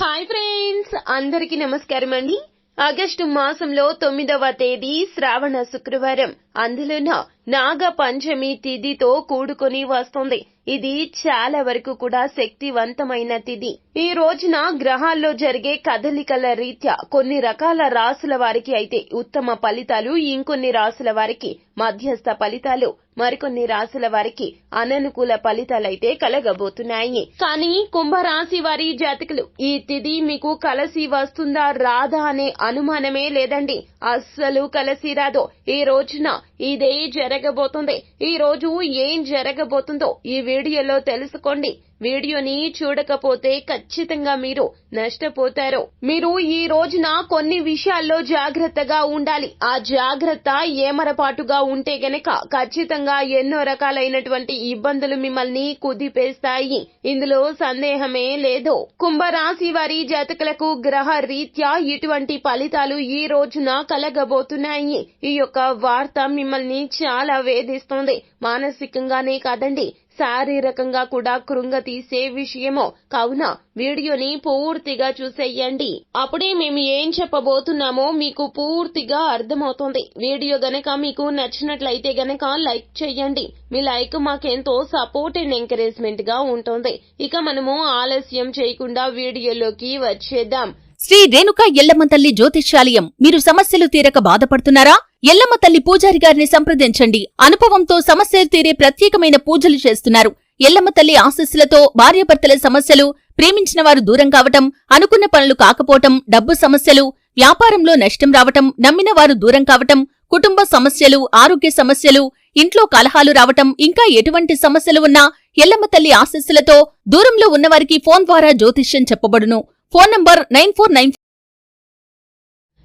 Hi friends అందరికీ నమస్కారం అండి. ఆగస్టు మాసంలో తొమ్మిదవ తేదీ శ్రావణ శుక్రవారం. అందులోన నాగ పంచమి తిథితో కూడుకొని వస్తుంది. ఇది చాలా వరకు కూడా శక్తివంతమైన తిథి. ఈ రోజున గ్రహాల్లో జరిగే కదలికల రీత్యా కొన్ని రకాల రాసుల వారికి అయితే ఉత్తమ ఫలితాలు ఇంకొన్ని రాసుల వారికి మధ్యస్థ ఫలితాలు మరికొన్ని రాశుల వారికి అననుకూల ఫలితాలైతే కలగబోతున్నాయి. కానీ కుంభరాశి వారి జాతకులు ఈ తిథి మీకు కలసి వస్తుందా రాదా అనే అనుమానమే లేదండి. అస్సలు కలసి రాదు. ఈ రోజున ఇదే జరగబోతుంది. ఈ రోజు ఏం జరగబోతుందో ఈ వీడియోలో తెలుసుకోండి. వీడియోని చూడకపోతే ఖచ్చితంగా మీరు నష్టపోతారు. మీరు ఈ రోజున కొన్ని విషయాల్లో జాగ్రత్తగా ఉండాలి. ఆ జాగ్రత్త ఏమరపాటుగా ఉంటే గనక ఖచ్చితంగా ఎన్నో రకాలైనటువంటి ఇబ్బందులు మిమ్మల్ని కుదిపేస్తాయి. ఇందులో సందేహమే లేదు. కుంభరాశి వారి జాతకులకు గ్రహ రీత్యా ఇటువంటి ఫలితాలు ఈ రోజున కలగబోతున్నాయి. ఈ యొక్క వార్త మిమ్మల్ని చాలా వేధిస్తుంది. మానసికంగానే కాదండి శారీరకంగా కూడా కృంగ తీసే విషయమో. కావున వీడియోని పూర్తిగా చూసేయండి. అప్పుడే మేము ఏం చెప్పబోతున్నామో మీకు పూర్తిగా అర్థమవుతుంది. వీడియో గనక మీకు నచ్చినట్లయితే గనక లైక్ చేయండి. మీ లైక్ మాకెంతో సపోర్ట్ అండ్ ఎంకరేజ్మెంట్గా ఉంటుంది. ఇక మనము ఆలస్యం చేయకుండా వీడియోలోకి వచ్చేద్దాం. శ్రీ రేణుక ఎల్లమ్మ తల్లి జ్యోతిష్యాలయం. మీరు సమస్యలు తీరక బాధపడుతున్నారా? ఎల్లమ్మ తల్లి పూజారి గారిని సంప్రదించండి. అనుభవంతో సమస్యలు తీరే ప్రత్యేకమైన పూజలు చేస్తున్నారు. ఎల్లమ్మ తల్లి ఆశస్సులతో భార్యాభర్తల సమస్యలు ప్రేమించిన వారు దూరం కావటం అనుకున్న పనులు కాకపోవటం డబ్బు సమస్యలు వ్యాపారంలో నష్టం రావటం నమ్మిన వారు దూరం కావటం కుటుంబ సమస్యలు ఆరోగ్య సమస్యలు ఇంట్లో కలహాలు రావటం ఇంకా ఎటువంటి సమస్యలు ఉన్నా ఎల్లమ్మ తల్లి ఆశస్సులతో దూరంలో ఉన్నవారికి ఫోన్ ద్వారా జ్యోతిష్యం చెప్పబడును. Phone number nine four nine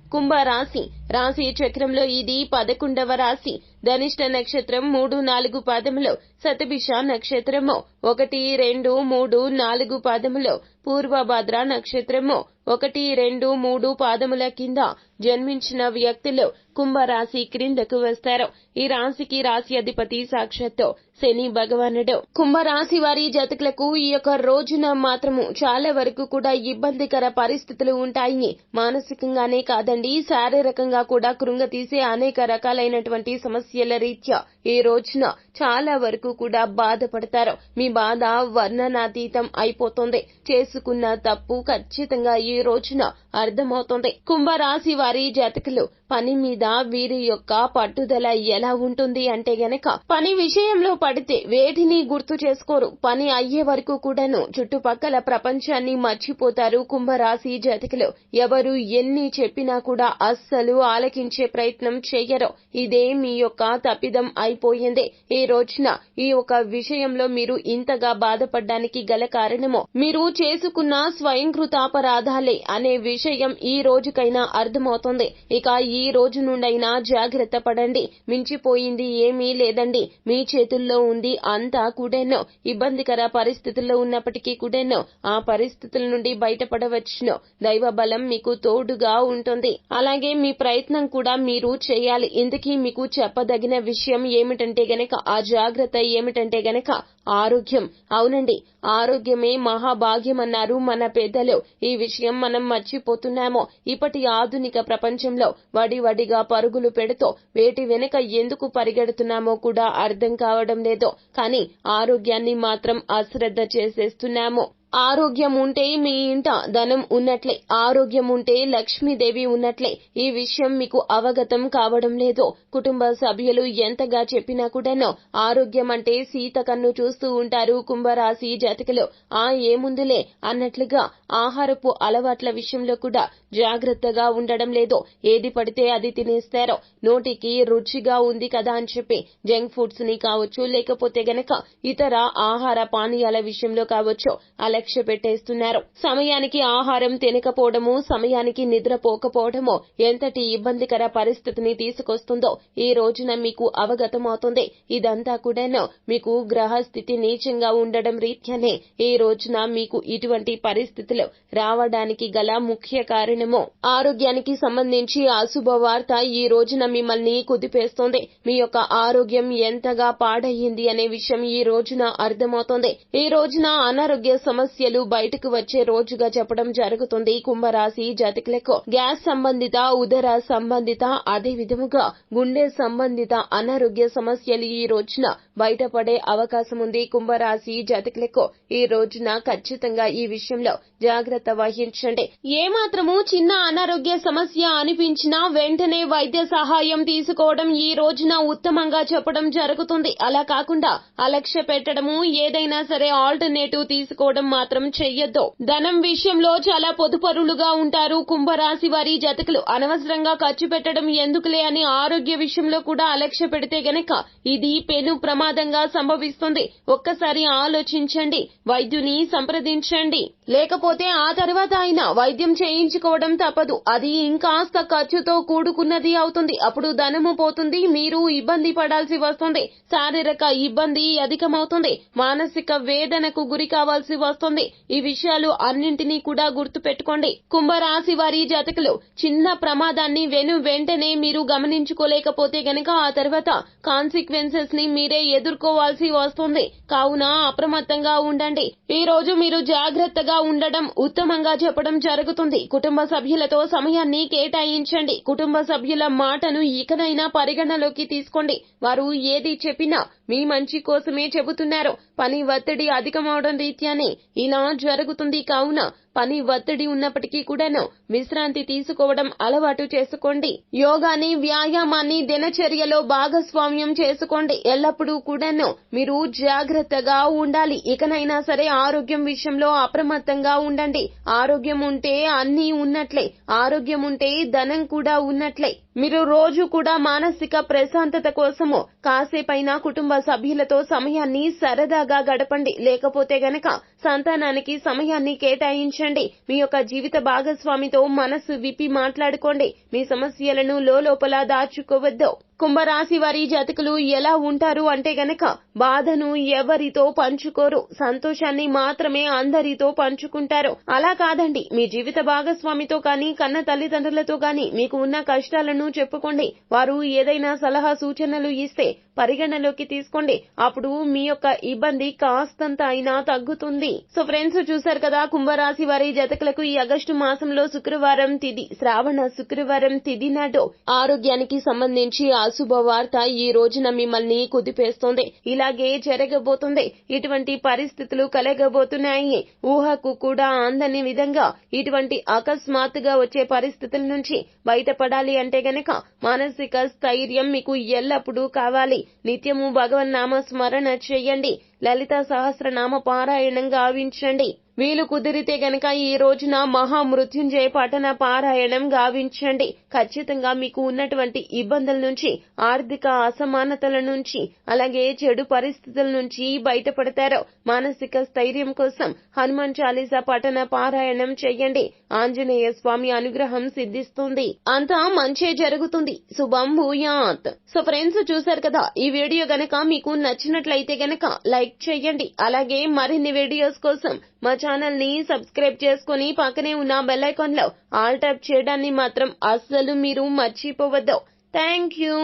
కుంభరాశి రాశి చక్రంలో ఇది పదకొండవ రాశి. ధనిష్ట నక్షత్రం మూడు నాలుగు పాదములో. శతభిష నక్షత్రము ఒకటి రెండు మూడు నాలుగు పాదములో. పూర్వభద్ర నక్షత్రము ఒకటి రెండు మూడు పాదముల కింద జన్మించిన వ్యక్తులు కుంభరాశి క్రిందకు వస్తారు. ఈ రాశికి రాశి అధిపతి సాక్షాత్తు శని భగవానుడు. కుంభరాశి వారి జతకులకు ఈ యొక్క రోజున మాత్రము చాలా వరకు కూడా ఇబ్బందికర పరిస్థితులు ఉంటాయి. మానసికంగానే కాదండి శారీరకంగా కూడా కృంగతీసే అనేక రకాలైనటువంటి సమస్యల రీత్యా ఈ రోజున చాలా వరకు కూడా బాధపడతారు. మీ బాధ వర్ణనాతీతం అయిపోతుంది. చేసుకున్న తప్పు ఖచ్చితంగా ఈ రోజున అర్థమవుతుంది. కుంభరాశి వారి జాతకులు పని మీద వీరి యొక్క పట్టుదల ఎలా ఉంటుంది అంటే గనక పని విషయంలో పడితే వేటిని గుర్తు చేసుకోరు. పని అయ్యే వరకు కూడాను చుట్టుపక్కల ప్రపంచాన్ని మర్చిపోతారు కుంభరాశి జాతకులు. ఎవరు ఎన్ని చెప్పినా కూడా అస్సలు ఆలకించే ప్రయత్నం చేయరు ఇదే మీ యొక్క తప్పిదం అయిపోయింది. ఈ రోజున ఈ ఒక విషయంలో మీరు ఇంతగా బాధపడడానికి గల కారణము మీరు చేసుకున్న స్వయంకృతాపరాధాలే అనే విషయం ఈ రోజుకైనా అర్థమవుతుంది. ఇక ఈ రోజు నుండైనా జాగ్రత్త పడండి. మించిపోయింది ఏమీ లేదండి. మీ చేతుల్లో ఉంది అంతా కూడాను. ఇబ్బందికర పరిస్థితుల్లో ఉన్నప్పటికీ కూడాను. ఆ పరిస్థితుల నుండి బయటపడవచ్చును. దైవ బలం మీకు తోడుగా ఉంటుంది. అలాగే మీ ప్రయత్నం ప్రయత్నం కూడా మీరు చేయాలి. ఇందుకీ మీకు చెప్పదగిన విషయం ఏమిటంటే గనక ఆ జాగ్రత్త ఏమిటంటే గనక ఆరోగ్యం. అవునండి ఆరోగ్యమే మహాభాగ్యం అన్నారు మన పెద్దలు. ఈ విషయం మనం మర్చిపోతున్నామో. ఇప్పటి ఆధునిక ప్రపంచంలో వడి వడిగా పరుగులు పెడుతూ వేటి వెనుక ఎందుకు పరిగెడుతున్నామో కూడా అర్థం కావడం లేదో. కానీ ఆరోగ్యాన్ని మాత్రం అశ్రద్ధ చేసేస్తున్నాము. ఆరోగ్యం ఉంటే మీ ఇంట ధనం ఉన్నట్లే ఆరోగ్యం ఉంటే లక్ష్మీదేవి ఉన్నట్లే. ఈ విషయం మీకు అవగతం కావడం లేదు. కుటుంబ సభ్యులు ఎంతగా చెప్పినా కూడాను ఆరోగ్యం అంటే సీత కన్ను చూస్తూ ఉంటారు కుంభరాశి జాతకులు. ఆ ఏముందులే అన్నట్లుగా ఆహారపు అలవాట్ల విషయంలో కూడా జాగ్రత్తగా ఉండడం లేదు. ఏది పడితే అది తినేస్తారో. నోటికి రుచిగా ఉంది కదా అని చెప్పి జంక్ ఫుడ్స్ని కావచ్చు లేకపోతే గనక ఇతర ఆహార పానీయాల విషయంలో కావచ్చు లక్ష్య పెట్టేస్తున్నారు. సమయానికి ఆహారం తినకపోవడము సమయానికి నిద్రపోకపోవడము ఎంతటి ఇబ్బందికర పరిస్థితిని తీసుకొస్తుందో ఈ రోజున మీకు అవగతమవుతుంది. ఇదంతా కూడాను మీకు గ్రహస్థితి నీచంగా ఉండడం రీత్యానే ఈ రోజున మీకు ఇటువంటి పరిస్థితులు రావడానికి గల ముఖ్య కారణము. ఆరోగ్యానికి సంబంధించి అశుభ వార్త ఈ రోజున మిమ్మల్ని కుదిపేస్తోంది. మీ యొక్క ఆరోగ్యం ఎంతగా పాడయ్యింది అనే విషయం ఈ రోజున అర్థమవుతోంది. ఈ రోజున అనారోగ్య సమస్య సమస్యలు బయటకు వచ్చే రోజుగా చెప్పడం జరుగుతుంది. కుంభరాశి జాతకులకు గ్యాస్ సంబంధిత ఉదర సంబంధిత అదే విధముగా గుండె సంబంధిత అనారోగ్య సమస్యలు ఈ రోజున బయటపడే అవకాశం ఉంది. కుంభరాశి జాతకులకు ఈ రోజున ఖచ్చితంగా ఈ విషయంలో జాగ్రత్త వహించండి. ఏ మాత్రము చిన్న అనారోగ్య సమస్య అనిపించినా వెంటనే వైద్య సహాయం తీసుకోవడం ఈ రోజున ఉత్తమంగా చెప్పడం జరుగుతుంది. అలా కాకుండా అలక్ష్య పెట్టడము ఏదైనా సరే ఆల్టర్నేటివ్ తీసుకోవడం మాత్రం చెయ్యొద్దు. ధనం విషయంలో చాలా పొదుపరులుగా ఉంటారు. కుంభరాశి వారి జతకులు అనవసరంగా ఖర్చు పెట్టడం ఎందుకులే అని ఆరోగ్య విషయంలో కూడా అలక్ష్య పెడితే గనక ఇది పెను ప్రమాదంగా సంభవిస్తుంది. ఒక్కసారి ఆలోచించండి. వైద్యుని సంప్రదించండి. లేకపోతే ఆ తర్వాత ఆయన వైద్యం చేయించుకోవడం తప్పదు. అది ఇంకాస్త ఖర్చుతో కూడుకున్నది అవుతుంది. అప్పుడు ధనము పోతుంది. మీరు ఇబ్బంది పడాల్సి వస్తుంది. శారీరక ఇబ్బంది అధికమవుతుంది. మానసిక వేదనకు గురి కావాల్సి వస్తుంది. ఈ విషయాలు అన్నింటినీ కూడా గుర్తు పెట్టుకోండి కుంభరాశి వారి జాతకులు చిన్న ప్రమాదాన్ని వెను వెంటనే మీరు గమనించుకోలేకపోతే గనక ఆ తర్వాత కాన్సిక్వెన్సెస్ని మీరే ఎదుర్కోవాల్సి వస్తుంది. కావున అప్రమత్తంగా ఉండండి. ఈ రోజు మీరు జాగ్రత్తగా ఉండడం ఉత్తమంగా చెప్పడం జరుగుతుంది. కుటుంబ సభ్యులతో సమయాన్ని కేటాయించండి. కుటుంబ సభ్యుల మాటను ఇకనైనా పరిగణలోకి తీసుకోండి. వారు ఏది చెప్పినా మీ మంచి కోసమే చెబుతున్నారు. పని ఒత్తిడి అధికమవడం రీత్యానే ఇలా జరుగుతుంది కావున పని ఒత్తిడి ఉన్నప్పటికీ కూడాను విశ్రాంతి తీసుకోవడం అలవాటు చేసుకోండి. యోగాని వ్యాయామాన్ని దినచర్యలో భాగస్వామ్యం చేసుకోండి. ఎల్లప్పుడూ కూడాను మీరు జాగ్రత్తగా ఉండాలి. ఇకనైనా సరే ఆరోగ్యం విషయంలో అప్రమత్తంగా ఉండండి. ఆరోగ్యం ఉంటే అన్నీ ఉన్నట్లే. ఆరోగ్యం ఉంటే ధనం కూడా ఉన్నట్లే. మీరు రోజు కూడా మానసిక ప్రశాంతత కోసము కాసేపైనా కుటుంబ సభ్యులతో సమయాన్ని సరదాగా గడపండి. లేకపోతే గనక సంతానానికి సమయాన్ని కేటాయించండి. మీ యొక్క జీవిత భాగస్వామితో మనసు విప్పి మాట్లాడుకోండి. మీ సమస్యలను లోపల దాచుకోవద్దు. కుంభరాశి వారి జాతకులు ఎలా ఉంటారు అంటే గనక బాధను ఎవరితో పంచుకోరు సంతోషాన్ని మాత్రమే అందరితో పంచుకుంటారు. అలా కాదండి మీ జీవిత భాగస్వామితో కానీ కన్న తల్లిదండ్రులతో కానీ మీకు ఉన్న కష్టాలను చెప్పుకోండి. వారు ఏదైనా సలహా సూచనలు ఇస్తే పరిగణలోకి తీసుకోండి. అప్పుడు మీ యొక్క ఇబ్బంది కాస్తంత అయినా తగ్గుతుంది. సో ఫ్రెండ్స్ చూశారు కదా కుంభరాశి వారి జతకులకు ఈ ఆగస్టు మాసంలో శుక్రవారం తిది శ్రావణ శుక్రవారం తిది నాడు ఆరోగ్యానికి సంబంధించి శుభవార్త ఈ రోజున మిమ్మల్ని కుదిపేస్తోంది. ఇలాగే జరగబోతుంది. ఇటువంటి పరిస్థితులు కలగబోతున్నాయి. ఊహకు కూడా అందని విధంగా ఇటువంటి అకస్మాత్తుగా వచ్చే పరిస్థితుల నుంచి బయటపడాలి అంటే గనక మానసిక స్థైర్యం మీకు ఎల్లప్పుడూ కావాలి. నిత్యము భగవన్నామ స్మరణ చేయండి. లలిత సహస్రనామ పారాయణం గావించండి. వీలు కుదిరితే గనక ఈ రోజున మహామృత్యుంజయ పఠన పారాయణం గావించండి. ఖచ్చితంగా మీకు ఉన్నటువంటి ఇబ్బందుల నుంచి ఆర్థిక అసమానతల నుంచి అలాగే చెడు పరిస్థితుల నుంచి బయటపడతారు మానసిక స్థైర్యం కోసం హనుమాన్ చాలీసా పఠన పారాయణం చేయండి. ఆంజనేయ స్వామి అనుగ్రహం సిద్ధిస్తుంది. అంతా మంచే జరుగుతుంది. శుభం భూయాత్. సో ఫ్రెండ్స్ చూశారు కదా ఈ వీడియో గనక మీకు నచ్చినట్లయితే గనక లైక్ చేయండి. అలాగే మరిన్ని వీడియోస్ కోసం మా ఛానల్ని సబ్స్క్రైబ్ చేసుకుని పక్కనే ఉన్న బెల్ ఐకాన్లో ఆల్ ట్యాప్ చేయడాన్ని మాత్రం అస్సలు మీరు మర్చిపోవద్దు. Thank you.